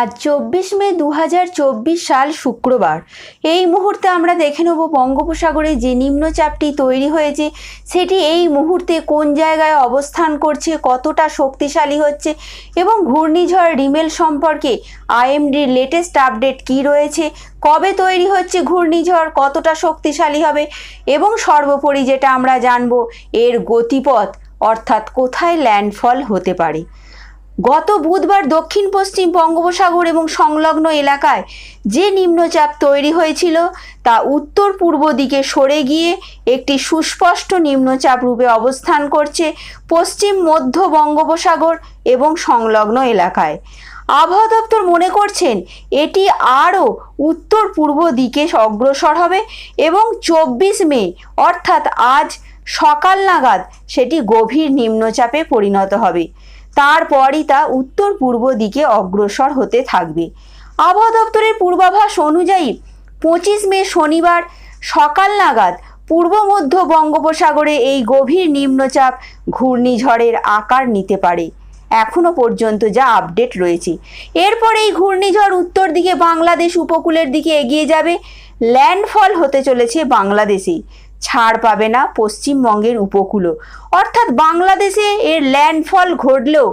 আজ চব্বিশ মে দু হাজার চব্বিশ সাল শুক্রবার। এই মুহূর্তে আমরা দেখে নেব বঙ্গোপসাগরে যে নিম্নচাপটি তৈরি হয়েছে, সেটি এই মুহূর্তে কোন জায়গায় অবস্থান করছে, কতটা শক্তিশালী হচ্ছে এবং ঘূর্ণিঝড় রিমেল সম্পর্কে আইএমডির লেটেস্ট আপডেট কি রয়েছে, কবে তৈরি হচ্ছে ঘূর্ণিঝড়, কতটা শক্তিশালী হবে এবং সর্বোপরি যেটা আমরা জানব এর গতিপথ অর্থাৎ কোথায় ল্যান্ডফল হতে পারে। গত বুধবার দক্ষিণ পশ্চিম বঙ্গোপসাগর এবং সংলগ্ন এলাকায় যে নিম্নচাপ তৈরি হয়েছিল তা উত্তর পূর্ব দিকে সরে গিয়ে একটি সুস্পষ্ট নিম্নচাপ রূপে অবস্থান করছে পশ্চিম মধ্য বঙ্গোপসাগর এবং সংলগ্ন এলাকায়। আবহাওয়া দপ্তর মনে করছেন, এটি আরও উত্তর পূর্ব দিকে অগ্রসর হবে এবং চব্বিশ মে, অর্থাৎ আজ সকাল নাগাদ, সেটি গভীর নিম্নচাপে পরিণত হবে। তারপরই তা উত্তর পূর্ব দিকে অগ্রসর হতে থাকবে। আবহাওয়া দপ্তরের পূর্বাভাস অনুযায়ী পঁচিশ মে শনিবার সকাল নাগাদ পূর্ব মধ্য বঙ্গোপসাগরে এই গভীর নিম্নচাপ ঘূর্ণিঝড়ের আকার নিতে পারে। এখনও পর্যন্ত যা আপডেট রয়েছে। এরপর এই ঘূর্ণিঝড় উত্তর দিকে বাংলাদেশ উপকূলের দিকে এগিয়ে যাবে। ল্যান্ডফল হতে চলেছে বাংলাদেশে। ছাড় পাবে না পশ্চিমবঙ্গের উপকূলও। অর্থাৎ বাংলাদেশে এর ল্যান্ডফল ঘটলেও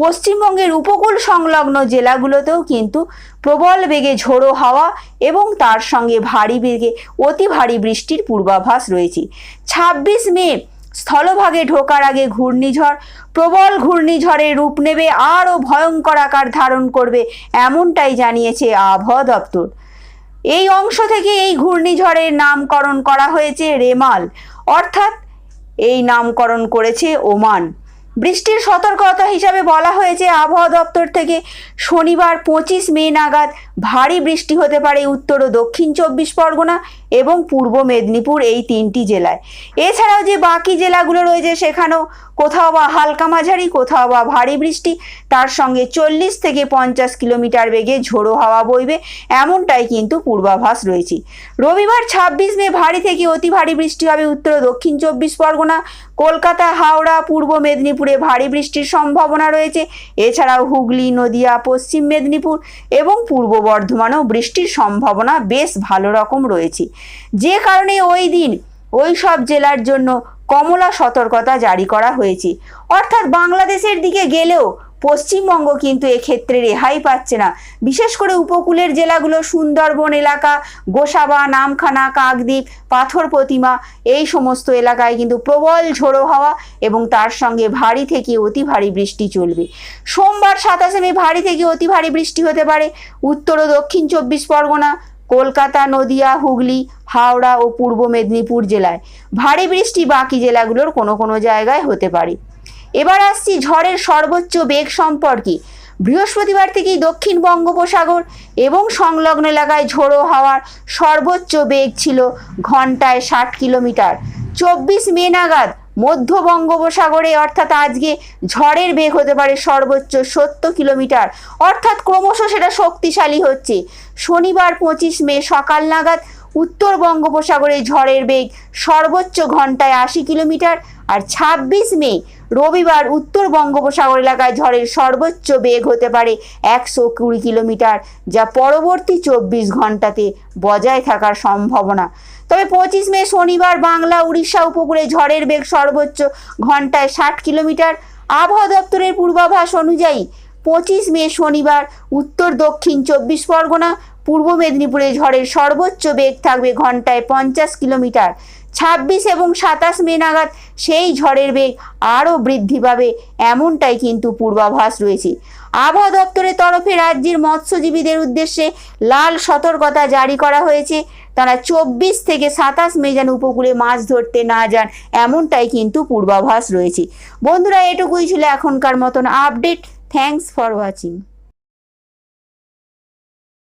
পশ্চিমবঙ্গের উপকূল সংলগ্ন জেলাগুলোতেও কিন্তু প্রবল বেগে ঝোড়ো হাওয়া এবং তার সঙ্গে ভারী বেগে অতি ভারী বৃষ্টির পূর্বাভাস রয়েছে। ছাব্বিশ মে স্থলভাগে ঢোকার আগে ঘূর্ণিঝড়, প্রবল ঘূর্ণিঝড়ের রূপ নেবে আরও ভয়ঙ্কর আকার ধারণ করবে, এমনটাই জানিয়েছে আবহাওয়া দপ্তর। এই অংশ থেকে এই ঘূর্ণিঝড়ের নামকরণ করা হয়েছে রেমাল। অর্থাৎ এই নামকরণ করেছে ওমান। বৃষ্টির সতর্কতা হিসাবে বলা হয়েছে, আবহাওয়া দপ্তর থেকে শনিবার পঁচিশ মে নাগাদ ভারী বৃষ্টি হতে পারে উত্তর ও দক্ষিণ চব্বিশ পরগনা এবং পূর্ব মেদিনীপুর এই তিনটি জেলায়। এছাড়াও যে বাকি জেলাগুলো রয়েছে সেখানেও কোথাও বা হালকা মাঝারি, কোথাও বা ভারী বৃষ্টি, তার সঙ্গে চল্লিশ থেকে পঞ্চাশ কিলোমিটার বেগে ঝোড়ো হাওয়া বইবে, এমনটাই কিন্তু পূর্বাভাস রয়েছে। রবিবার ছাব্বিশ মে ভারী থেকে অতি ভারী বৃষ্টি হবে উত্তর ও দক্ষিণ চব্বিশ পরগনা কলকাতা, হাওড়া, পূর্ব মেদিনীপুরে ভারী বৃষ্টির সম্ভাবনা রয়েছে। এছাড়াও হুগলি, নদিয়া, পশ্চিম মেদিনীপুর এবং পূর্ব বর্ধমানেও বৃষ্টির সম্ভাবনা বেশ ভালো রকম রয়েছে। যে কারণে ওই দিন ওই সব জেলার জন্য কমলা সতর্কতা জারি করা হয়েছে। অর্থাৎ বাংলাদেশের দিকে গেলেও পশ্চিমবঙ্গ কিন্তু এক্ষেত্রে রেহাই পাচ্ছে না। বিশেষ করে উপকূলের জেলাগুলো সুন্দরবন এলাকা, গোসাবা, নামখানা, কাকদ্বীপ, পাথর প্রতিমা এই সমস্ত এলাকায় কিন্তু প্রবল ঝোড়ো হাওয়া এবং তার সঙ্গে ভারী থেকে অতি ভারী বৃষ্টি চলবে। সোমবার সাতাশে মে ভারী থেকে অতি ভারী বৃষ্টি হতে পারে। উত্তর ও দক্ষিণ চব্বিশ পরগনা, কলকাতা, নদিয়া, হুগলি, হাওড়া ও পূর্ব মেদিনীপুর জেলায় ভারী বৃষ্টি বাকি জেলাগুলোর কোনো কোনো জায়গায় হতে পারে। এবার আসছি ঝড়ের সর্বোচ্চ বেগ সম্পর্কে। বৃহস্পতিবার থেকেই দক্ষিণ বঙ্গোপসাগর এবং সংলগ্ন এলাকায় ঝোড়ো হাওয়ার সর্বোচ্চ বেগ ছিল ঘন্টায় ষাট কিলোমিটার। চব্বিশ মে নাগাদ মধ্য বঙ্গোপসাগরে অর্থাৎ আজকে ঝড়ের বেগ হতে পারে সর্বোচ্চ সত্তর কিলোমিটার। অর্থাৎ ক্রমশ সেটা শক্তিশালী হচ্ছে। শনিবার পঁচিশ মে সকাল নাগাদ উত্তর বঙ্গোপসাগরে ঝড়ের বেগ সর্বোচ্চ ঘন্টায় আশি কিলোমিটার আর ছাব্বিশ মে, রবিবার উত্তর বঙ্গোপসাগর এলাকায় ঝড়ের সর্বোচ্চ বেগ হতে পারে একশো কুড়ি কিলোমিটার, যা পরবর্তী চব্বিশ ঘন্টাতে বজায় থাকার সম্ভাবনা। তবে পঁচিশ মে শনিবার বাংলা, উড়িষ্যা উপকূলে ঝড়ের বেগ সর্বোচ্চ ঘন্টায় ষাট কিলোমিটার। আবহাওয়া দপ্তরের পূর্বাভাস অনুযায়ী পঁচিশ মে শনিবার উত্তর দক্ষিণ চব্বিশ পরগনা পূর্ব মেদিনীপুরে ঝড়ের সর্বোচ্চ বেগ থাকবে ঘন্টায় পঞ্চাশ কিলোমিটার। ছাব্বিশ এবং সাতাশ মে নাগাদ সেই ঝড়ের বেগ আরও বৃদ্ধি পাবে, এমনটাই কিন্তু পূর্বাভাস রয়েছে। আবহাওয়া দপ্তরের তরফে রাজ্যের মৎস্যজীবীদের উদ্দেশ্যে লাল সতর্কতা জারি করা হয়েছে। তারা চব্বিশ থেকে সাতাশ মে যেন উপকূলে মাছ ধরতে না যান, এমনটাই কিন্তু পূর্বাভাস রয়েছে। বন্ধুরা, এটুকুই ছিল এখনকার মতন আপডেট। Thanks for watching